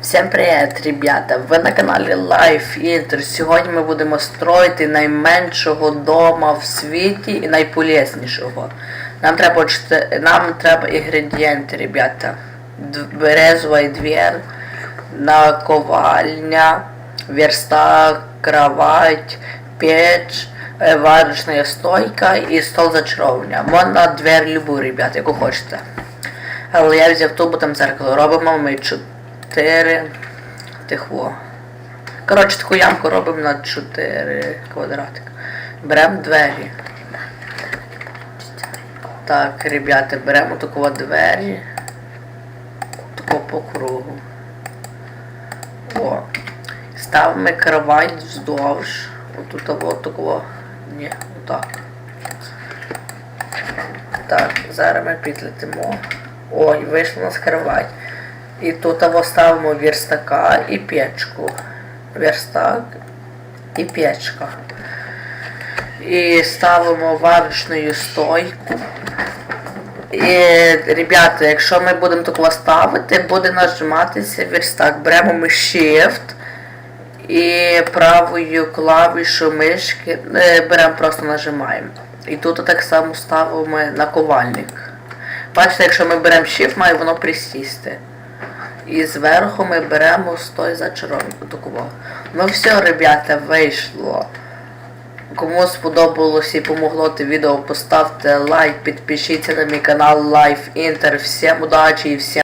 Всем привет, ребята! Ви на каналі Life Inter. Сьогодні ми будемо строїти найменшого дома в світі і найполезнішого. Нам треба нам треба інгредієнти, ребята. Д- Березовий двір, наковальня, верстак, кровать, печ, е, варочна стойка і стол зачаровування. Можна двір любу, ребята, яку хочете. Але я взяв ту, бо там зеркало. Робимо ми 4 тихо. Коротше, таку ямку робимо на 4 квадратика. Беремо двері. Так, ребята, беремо таку двері. Таку по кругу. О. Ставимо кровать вздовж. Отут от такого. Ні, отак. Так, зараз ми підлетимо. Ой, вийшла у нас кровать. І тут або ставимо верстака і печку. Верстак і печка. І ставимо варочну стойку. І, ребята, якщо ми будемо такого ставити, буде нажиматися верстак. Беремо ми Shift і правою клавішу мишки е, беремо, просто нажимаємо. І тут так само ставимо наковальник. Бачите, якщо ми беремо Shift, має воно присісти. І зверху ми беремо стой за зачаровку такого. Ну все, ребята, вийшло. Кому сподобалось і помогло те відео, поставте лайк, підпишіться на мій канал Life Inter. Всім удачі і всім